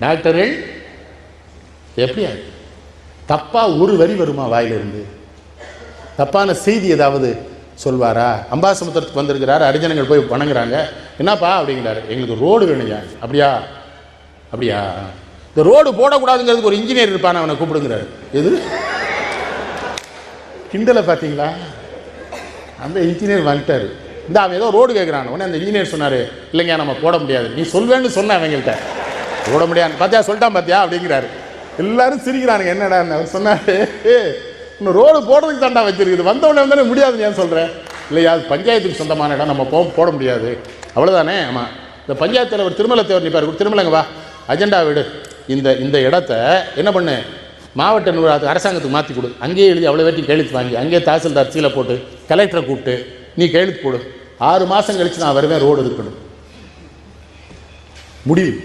டாக்டர்கள் எப்படியா தப்பாக ஒரு வரி வருமா வாயிலிருந்து? தப்பான செய்தி ஏதாவது சொல்வாரா? அம்பாசமுத்திரத்துக்கு வந்திருக்கிறாரு அரிஜனங்கள் போய் வணங்குறாங்க. என்னப்பா அப்படிங்கிறாரு. எங்களுக்கு ரோடு வேணுங்க அப்படியா? அப்படியா? இந்த ரோடு போடக்கூடாதுங்கிறதுக்கு ஒரு இன்ஜினியர் இருப்பான் அவனை கூப்பிடுங்கிறாரு. எது? கிண்டலை பார்த்தீங்களா? அந்த இன்ஜினியர் வந்துட்டார். இந்த அவன் ஏதோ ரோடு கேட்குறான் உடனே அந்த இன்ஜினியர் சொன்னார் இல்லைங்க நம்ம போட முடியாது. நீ சொல்வேன்னு சொன்ன அவங்கள்ட்ட போட முடியாது. பார்த்தியா சொல்லிட்டான் பார்த்தியா அப்படிங்கிறாரு. எல்லாரும் சிரிக்கிறானுங்க. என்னடா அவர் சொன்னாரு இன்னும் ரோடு போடுறதுக்கு தாண்டா வச்சிருக்குது. வந்தவொடனே வந்தானே முடியாதுன்னு ஏன் சொல்கிறேன் இல்லையா அது பஞ்சாயத்துக்கு சொந்தமான இடம். நம்ம போ போட முடியாது. அவ்வளோதானே ஆமாம் இந்த பஞ்சாயத்து தலைவர் திருமலை தேவர் நிற்பார் திருமலைங்க வா. அஜெண்டா விடு. இந்த இந்த இடத்த என்ன பண்ணு? மாவட்ட நிர்வாகத்துக்கு அரசாங்கத்துக்கு மாற்றி கொடு. அங்கேயே எழுதி அவ்வளோ வேட்டி கையெழுத்து வாங்கி அங்கேயே தாசில்தார் சீலை போட்டு கலெக்டரை கூப்பிட்டு நீ கையெழுத்து போடு. ஆறு மாதம் கழிச்சு நான் வருவேன். ரோடு இருக்கணும் முடியும்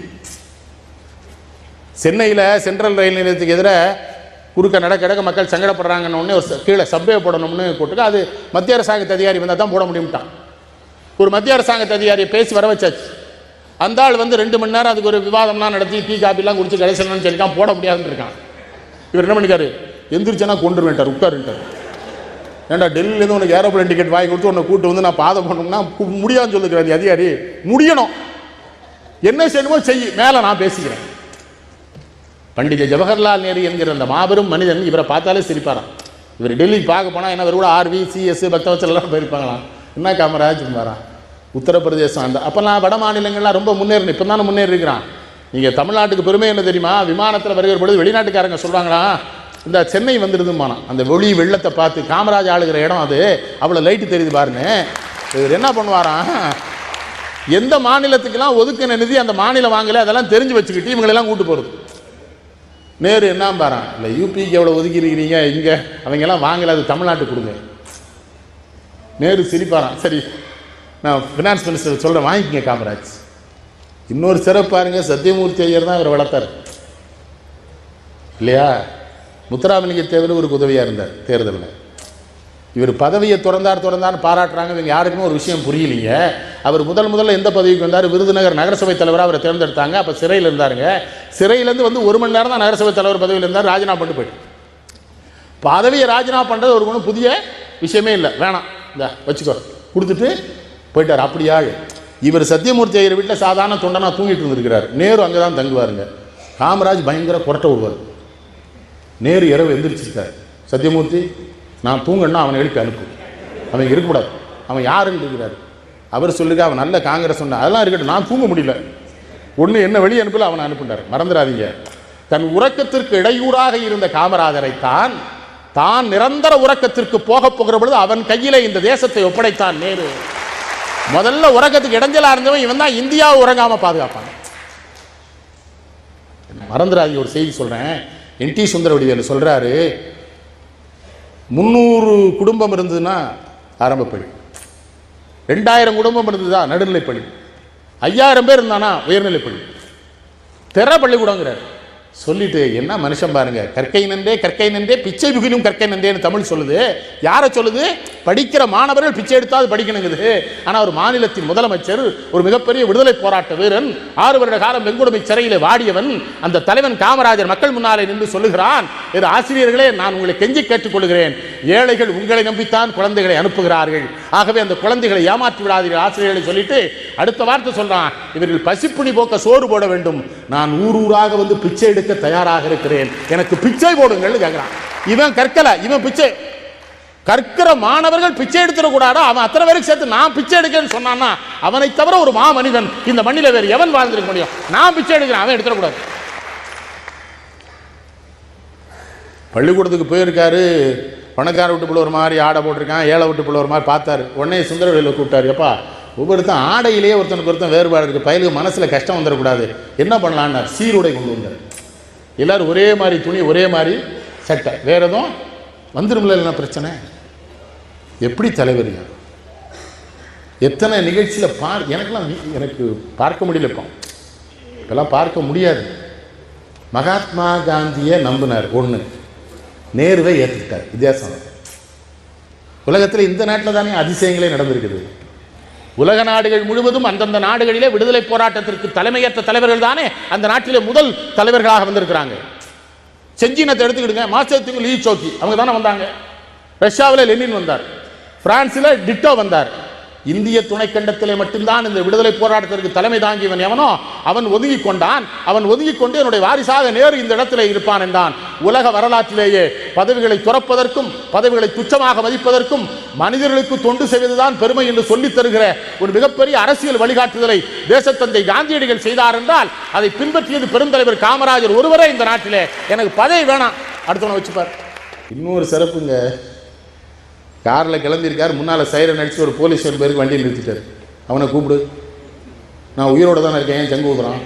சென்னையில் சென்ட்ரல் ரயில் நிலையத்துக்கு எதிராக குறுக்க நடக்க நடக்க மக்கள் சங்கடப்படுறாங்கன்னு ஒன்று ஒரு கீழே சப்வே போடணும்னு போட்டுக்க அது மத்திய அரசாங்கத்து அதிகாரி வந்தால் தான் போட முடியும்ட்டான். ஒரு மத்திய அரசாங்கத்து அதிகாரியை பேசி வர வச்சாச்சு. அந்த ஆள் வந்து ரெண்டு மணி நேரம் அதுக்கு ஒரு விவாதம்லாம் நடத்தி டீ காப்பிலாம் குடிச்சு சொல்லி சொல்லிக்கான் போட முடியாதுன்னு இருக்கான். இவர் என்ன பண்ணிக்காரு எந்திரிச்சனா கொண்டு வேண்டார் உட்காருன்ட்டார். ஏன்டா டெல்லியிலேருந்து உனக்கு ஏரோப்ளேன் டிக்கெட் வாங்கி கொடுத்து உன்னை கூட்டு வந்து நான் பாதை பண்ணணும்னா முடியாதுன்னு சொல்லுகிறார் அதிகாரி. முடியணும். என்ன செய்யணுமோ செய் மேலே நான் பேசிக்கிறேன். பண்டித ஜவஹர்லால் நேரு என்கிற அந்த மாபெரும் மனிதன் இவரை பார்த்தாலே சிரிப்பாராம். இவர் டெல்லி பார்க்க போனால் என்ன இவர் கூட ஆர்வி சிஎஸ் பக்தவச்சலாம் போயிருப்பாங்களாம். என்ன காமராஜ் வரான் உத்தரப்பிரதேசம் அந்த அப்போல்லாம் வட மாநிலங்கள்லாம் ரொம்ப முன்னேறணும் இப்போ தானே முன்னேறி இருக்கிறான் நீங்கள் தமிழ்நாட்டுக்கு பெருமை என்ன தெரியுமா? விமானத்தில் வருகிற பொழுது வெளிநாட்டுக்காரங்க சொல்கிறாங்களா இந்த சென்னை வந்துடுதுமானா அந்த ஒளி வெள்ளத்தை பார்த்து காமராஜ் ஆளுகிற இடம் அது அவ்வளோ லைட்டு தெரியுது பாருங்க. இவர் என்ன பண்ணுவாராம்? எந்த மாநிலத்துக்கெல்லாம் ஒதுக்கின நிதி அந்த மாநிலம் வாங்கலை அதெல்லாம் தெரிஞ்சு வச்சுக்கிட்டு இவங்களெல்லாம் கூட்டு போகிறது நேரு என்ன பாரான் இல்லை யூபிக்கு எவ்வளோ ஒதுக்கி இருக்கிறீங்க? இங்கே அவங்கெல்லாம் வாங்கல அது தமிழ்நாட்டுக்கு கொடுங்க. நேரு சிரிப்பாரான் சரி நான் ஃபினான்ஸ் மினிஸ்டர் சொல்கிறேன் வாங்கிக்கங்க காமராஜ். இன்னொரு சிறப்பு பாருங்க சத்தியமூர்த்தி ஐயர் தான் அவர் வளர்த்தார். இல்லையா? முத்துராமலிங்க தேவர் ஒரு உதவியாக இருந்தார் தேர்தலில். இவர் பதவியை திறந்தார் திறந்தார்னு பாராட்டுறாங்க. இவங்க யாருக்குமே ஒரு விஷயம் புரியலைங்க. அவர் முதல் முதல்ல எந்த பதவிக்கு வந்தார்? விருதுநகர் நகரசபை தலைவராக அவரை தேர்ந்தெடுத்தாங்க. அப்போ சிறையில் இருந்தாருங்க. சிறையிலேருந்து வந்து ஒரு மணி நேரம் தான் நகரசபை தலைவர் பதவியில் இருந்தார் ராஜினாமா பண்ணிட்டு போயிட்டு பதவியை ராஜினாமா பண்ணுறது ஒரு ஒன்றும் புதிய விஷயமே இல்லை. வேணாம். இந்த வச்சுக்கோ. கொடுத்துட்டு போயிட்டார். அப்படியா? இவர் சத்தியமூர்த்தி ஐயர் வீட்டில் சாதாரண தொண்டனாக தூங்கிட்டு இருந்திருக்கிறார். நேரு அங்கே தான் தங்குவாருங்க. காமராஜ் பயங்கர கொரட்டை விடுவார் நேரு இரவு எந்திரிச்சிருக்காரு. சத்தியமூர்த்தி நான் தூங்கன்னா அவனை எழுப்பி அனுப்பு. அவன் இருக்கக்கூடாது. அவன் யாருன்னு இருக்கிறார் அவர் சொல்லுங்க அவன் நல்ல காங்கிரஸ் சொன்ன அதெல்லாம் இருக்கட்டும். நான் தூங்க முடியல. ஒன்று என்ன வெளியே அனுப்பல அவனை அனுப்புனார் மறந்துடாதீங்க. தன் உறக்கத்திற்கு இடையூறாக இருந்த காமராஜரை தான் தான் நிரந்தர உறக்கத்திற்கு போகப் போகிற பொழுது அவன் கையில இந்த தேசத்தை ஒப்படைத்தான். நேரு. முதல்ல உறக்கத்துக்கு இடைஞ்சலா இருந்தவன் இவன் தான் இந்தியாவை உறங்காம பாதுகாப்பான். மறந்துடாதீங்க ஒரு செய்தி சொல்றேன். என் டி சுந்தரவடிவேலு சொல்றாரு? முந்நூறு குடும்பம் இருந்ததுன்னா ஆரம்ப பள்ளி. ரெண்டாயிரம் குடும்பம் இருந்ததா? நடுநிலைப்பள்ளி ஐயாயிரம் பேர் இருந்தானா உயர்நிலைப்பள்ளி. தெர பள்ளிக்கூடங்கிறார். சொல்லிட்டு என்ன மனுஷன் பாருங்க? கற்கை நந்தே கற்கை நந்தே பிச்சை புகினும் கற்கை நந்தேன்னு தமிழ் சொல்லுது. யாரை சொல்லுது? படிக்கிற மாணவர்கள் பிச்சை எடுத்தாவது படிக்கணுங்குது. ஆனால் ஒரு மாநிலத்தின் முதலமைச்சர் ஒரு மிகப்பெரிய விடுதலை போராட்ட வீரன் ஆறு வருட காலம் வெங்குடுமை சிறையில் வாடியவன் அந்த தலைவன் காமராஜர் மக்கள் முன்னாலே நின்று சொல்லுகிறான் இது ஆசிரியர்களே நான் உங்களை கெஞ்சி கேட்டுக்கொள்கிறேன். ஏழைகள் உங்களை நம்பித்தான் குழந்தைகளை அனுப்புகிறார்கள். ஆகவே அந்த குழந்தைகளை ஏமாற்றி விடாதீர்கள் ஆசிரியர்களை சொல்லிட்டு அடுத்த வார்த்தை சொல்றான் இவர்கள் பசிப்புணி போக்க சோறு போட வேண்டும். நான் ஊர் ஊராக வந்து பிச்சை எடுக்க தயாராக இருக்கிறேன். எனக்கு பிச்சை போடுங்கள்னு கேட்கிறான் இவன் கற்கல இவன் பிச்சை. கற்கிற மாணவர்கள் பிச்சை எடுத்துடக்கூடாது அவன் அத்தனை பேருக்கு சேர்த்து நான் பிச்சை எடுக்கன்னு சொன்னான்னா அவனை தவிர ஒரு மா மனிதன் இந்த மண்ணில வேறு எவன் வாழ்ந்திருக்க முடியும்? நான் பிச்சை எடுக்கிறேன் அவன் எடுத்துடக்கூடாது. பள்ளிக்கூடத்துக்கு போயிருக்காரு. பணக்கார விட்டு பிள்ளை ஒரு மாதிரி ஆடை போட்டிருக்கான் ஏழை விட்டு பிள்ளை ஒரு மாதிரி பார்த்தாரு. உடனே சுந்தரவெளியில் கூப்பிட்டாரு எப்பா ஒவ்வொருத்தன் ஆடையிலேயே ஒருத்தனுக்கு ஒருத்தன் வேறுபாடு இருக்குது பயலுக்கு மனசில் கஷ்டம் வந்துடக்கூடாது என்ன பண்ணலான்னு சீருடை கொண்டு வந்தார். எல்லாரும் ஒரே மாதிரி துணி ஒரே மாதிரி சட்டை. வேறு எதுவும்? வந்துருமில்ல என்ன பிரச்சனை? எப்படி தலைவருங்க எத்தனை நிகழ்ச்சியில் பார் எனக்கெல்லாம் எனக்கு பார்க்க முடியல இப்போ. பார்க்க முடியாது. மகாத்மா காந்தியை நம்பினார் ஒன்று நேருவை ஏற்றுக்கிட்டார் வித்தியாசம். உலகத்தில் இந்த நாட்டில் தானே அதிசயங்களே நடந்திருக்குது. உலக நாடுகள் முழுவதும் அந்தந்த நாடுகளிலே விடுதலை போராட்டத்திற்கு தலைமையேற்ற தலைவர்கள் தானே அந்த நாட்டிலே முதல் தலைவர்களாக வந்திருக்கிறாங்க. செஞ்சினத்தை எடுத்துக்கிடுங்க. மாசத்துக்கு லீ சோக்கி. அவங்க தானே வந்தாங்க. ரஷ்யாவில் லெனின் வந்தார். பிரான்சில் டிட்டோ வந்தார். இந்திய துணைக்கண்டத்திலே மட்டும்தான் இந்த விடுதலை போராட்டத்திற்கு தலைமை தாங்கியவன் எவனோ அவன் ஒதுங்கி கொண்டான் அவன் ஒதுங்கி கொண்டு என்னுடைய வாரிசாக நேரு இந்த இடத்திலே இருப்பான் என்றான். உலக வரலாற்றிலேயே பதவிகளை துறப்பதற்கும் பதவிகளை துச்சமாக மதிப்பதற்கும் மனிதர்களுக்கு தொண்டு செய்வதுதான் பெருமை என்று சொல்லித் தருகிற ஒரு மிகப்பெரிய அரசியல் வழிகாட்டுதலை தேசத்தந்தை காந்தியடிகள் செய்தார் என்றால் அதை பின்பற்றியது பெருந்தலைவர் காமராஜர் ஒருவரே இந்த நாட்டிலே. எனக்கு பதவி வேணாம். அடுத்தவனை வச்சுப்பார். இன்னொரு சிறப்புங்க. காரில் கிளம்பியிருக்கார் முன்னால் சைரன் அடித்து ஒரு போலீஸ் பேருக்கு வண்டியை நிறுத்திட்டார். அவனை கூப்பிடு. நான் உயிரோடு தானே இருக்கேன் ஏன் செங்கு ஊதுறான்?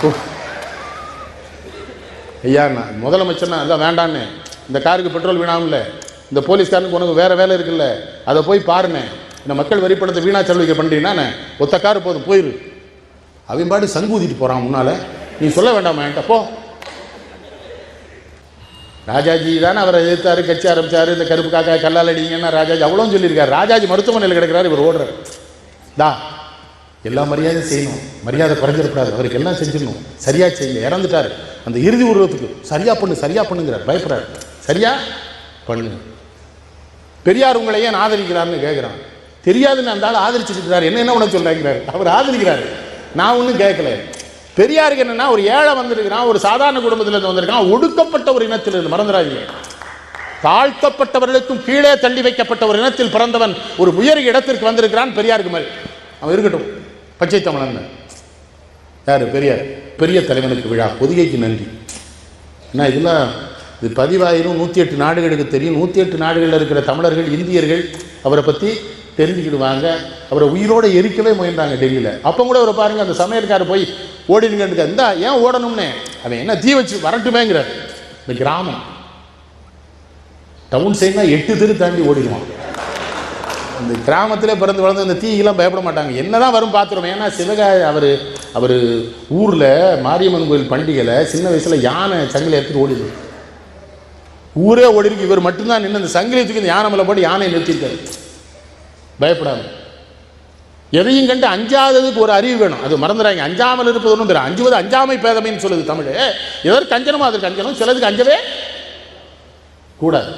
கூ ஐயா நான் முதலமைச்சர்னா அதான் வேண்டான்னு. இந்த காருக்கு பெட்ரோல் வீணாமல்ல இந்த போலீஸ்காரனுக்கு உனக்கு வேறு வேலை இருக்குல்ல. அதை போய் பாருண்ணே இந்த மக்கள் வரி வீணா செலவிக்க பண்ணுறீங்கன்னா ஒத்த காரு போதும் போயிரு. அவன் பாட்டு சங்கு ஊதிட்டு போகிறான் முன்னால். நீ சொல்ல வேண்டாமா என்கிட்ட? போ. ராஜாஜி தானே அவரை எதிர்த்தாரு கட்சி ஆரம்பிச்சாரு இந்த கருப்பு காக்கா கல்லால் அடிங்கன்னா ராஜாஜி அவ்வளோ சொல்லியிருக்காரு. ராஜாஜி மருத்துவமனையில் கிடக்கிறார் இவர் ஓடுறார். தா எல்லா மரியாதையும் செய்யணும். மரியாதை குறைஞ்சிடக்கூடாது. அவருக்கு எல்லாம் செஞ்சிடணும். சரியா செய்யுங்க இறந்துட்டாரு. அந்த இறுதி உருவத்துக்கு சரியாக பண்ணு சரியாக பண்ணுங்கிறார். பயப்படுறாரு. சரியாக பண்ணுங்க பெரியார் உங்களை ஏன் ஆதரிக்கிறார்னு கேட்குறான் தெரியாதுன்னு அந்த ஆள் ஆதரிச்சுட்டு இருக்கிறார் என்ன என்ன உனக்கு சொல்கிறாங்கிறார் அவர் ஆதரிக்கிறாரு. நான் ஒன்றும் கேட்கல பெரியாருக்கு என்னன்னா ஒரு ஏழை வந்திருக்கிறான் ஒரு சாதாரண குடும்பத்திலிருந்து வந்திருக்கான் ஒடுக்கப்பட்ட ஒரு இனத்திலிருந்து மறந்துடாதீங்க. தாழ்த்தப்பட்டவர்களுக்கும் கீழே தள்ளி வைக்கப்பட்ட ஒரு இனத்தில் பிறந்தவன் ஒரு உயர் இடத்திற்கு வந்திருக்கிறான் பெரியாருக்கு மாதிரி அவன் இருக்கட்டும். பச்சை தமிழன் யார்? பெரியார். பெரிய தலைவனுக்கு விழா. பொதிகைக்கு நன்றி. ஏன்னா இதெல்லாம் இது பதிவாயிரும். நூற்றி எட்டு நாடுகளுக்கு தெரியும். நூற்றி எட்டு நாடுகளில் இருக்கிற தமிழர்கள் இந்தியர்கள் அவரை பற்றி தெரிஞ்சுக்கிடுவாங்க. அவரை உயிரோடு எரிக்கவே முயன்றாங்க டெல்லியில். அப்போ கூட அவரை பாருங்கள் அந்த சமையல்காரர் போய் ஓடினுங்க இருந்தா ஏன் ஓடணும்னே? அவன் என்ன தீ வச்சு வரட்டுமேங்கிறார். இந்த கிராமம். டவுன் சைட்னா எட்டு தெரு தாண்டி ஓடிடுவான் இந்த கிராமத்தில் பிறந்து வளர்ந்து அந்த தீயெல்லாம் பயப்பட மாட்டாங்க. என்னதான் வரும் பார்த்துருவோம் ஏன்னா சிவகாய அவர் அவர் ஊரில் மாரியம்மன் கோயில் பண்டிகையில் சின்ன வயசில் யானை சங்கிலி எடுத்துகிட்டு ஓடிடுது. ஊரே ஓடி இருக்கு இவர் மட்டும்தான் நின்று அந்த சங்கிலி தூக்கி இந்த யானை மேலே போட்டு யானையை நிறுத்திட்டாரு பயப்படாம. எதையும் கண்டு அஞ்சாததுக்கு ஒரு அறிவு வேணும். அது மறந்துடாங்க அஞ்சாமல் இருப்பது ஒன்றும் அஞ்சுவது அஞ்சாமை பேதமைன்னு சொல்லுது தமிழ். எதற்கு அஞ்சனமோ அதற்கு அஞ்சனும் சிலதுக்கு அஞ்சவே கூடாது.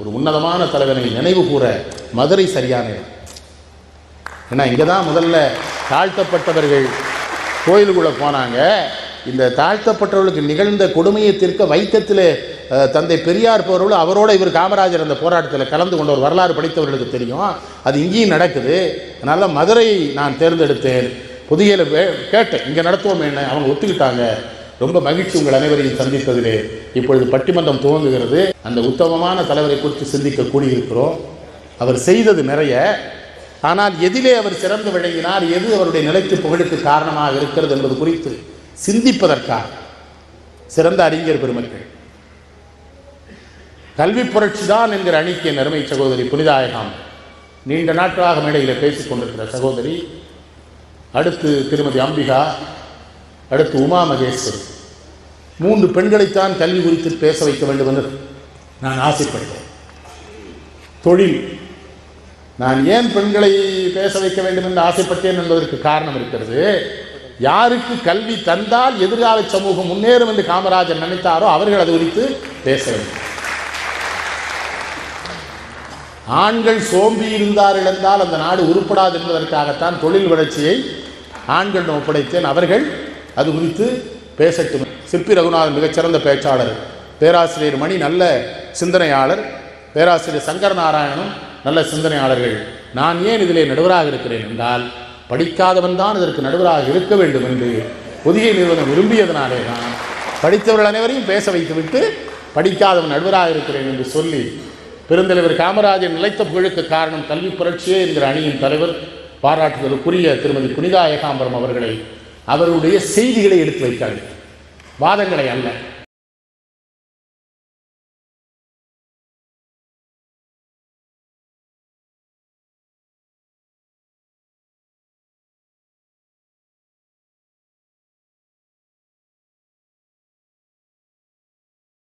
ஒரு உன்னதமான தலைவனை நினைவு கூற மதுரை சரியான இடம். ஏன்னா இங்கே தான் முதல்ல தாழ்த்தப்பட்டவர்கள் கோயிலுக்குள்ளே போனாங்க. இந்த தாழ்த்தப்பட்டவர்களுக்கு நிகழ்ந்த கொடுமையை தீர்க்க வைக்கத்தில் தந்தை பெரியார் போறவர்கள் அவரோட இவர் காமராஜர் அந்த போராட்டத்தில் கலந்து கொண்ட ஒரு வரலாறு படித்தவர்களுக்கு தெரியும். அது இங்கேயும் நடக்குது. அதனால் மதுரை நான் தேர்ந்தெடுத்தேன். புதியல கேட்டேன். இங்கே நடத்துவோம் என்ன? அவங்க ஒத்துக்கிட்டாங்க. ரொம்ப மகிழ்ச்சி உங்கள் அனைவரையும் சந்தித்ததிலே. இப்பொழுது பட்டிமன்றம் துவங்குகிறது. அந்த உத்தமமான தலைவரை குறித்து சிந்திக்க கூடியிருக்கிறோம். அவர் செய்தது நிறைய. ஆனால் எதிலே அவர் சிறந்து விளங்கினார் எது அவருடைய நிலைக்கு புகழுக்கு காரணமாக இருக்கிறது என்பது குறித்து சிந்திப்பதற்காக. சிறந்த அறிஞர் பெருமக்கள். கல்வி புரட்சி தான் என்கிற அணிக்கிய நறுமை சகோதரி புனிதாயகம். நீண்ட நாட்களாக மேடையில் பேசிக் கொண்டிருக்கிற சகோதரி அடுத்து திருமதி அம்பிகா அடுத்து உமா மகேஸ்வரி. மூன்று பெண்களைத்தான் கல்வி குறித்து பேச வைக்க வேண்டும் என்று நான் ஆசைப்படுகிறேன். தொழில். நான் ஏன் பெண்களை பேச வைக்க வேண்டும் என்று ஆசைப்பட்டேன் என்பதற்கு காரணம் இருக்கிறது. யாருக்கு கல்வி தந்தால் எதிர்கால சமூகம் முன்னேறும் என்று காமராஜர் நினைத்தாரோ அவர்கள் அது குறித்து பேச வேண்டும். ஆண்கள் சோம்பி இருந்தார்கள் என்றால் அந்த நாடு உருப்படாது என்பதற்காகத்தான் தொழில் வளர்ச்சியை ஆண்கள் ஒப்படைத்தேன் அவர்கள் அது குறித்து பேசட்டும். சிற்பி ரகுநாதன் மிகச்சிறந்த பேச்சாளர் பேராசிரியர் மணி நல்ல சிந்தனையாளர் பேராசிரியர் சங்கர நாராயணனும் நல்ல சிந்தனையாளர்கள். நான் ஏன் இதிலே நடுவராக இருக்கிறேன் என்றால் படிக்காதவன் தான் இதற்கு நடுவராக இருக்க வேண்டும் என்று புதிய நிறுவனம் விரும்பியதனாலே தான். படித்தவர்கள் அனைவரையும் பேச வைத்துவிட்டு படிக்காதவன் நடுவராக இருக்கிறேன் என்று சொல்லி பெருந்தலைவர் காமராஜர் நிலைத்த புகழுக்கு காரணம் கல்வி புரட்சியே என்கிற அணியின் தலைவர் பாராட்டுதலுக்குரிய திருமதி புனிதா ஏகாம்பரம் அவர்களை அவருடைய செய்திகளை எடுத்து வைத்தார்கள். வாதங்களை அல்ல.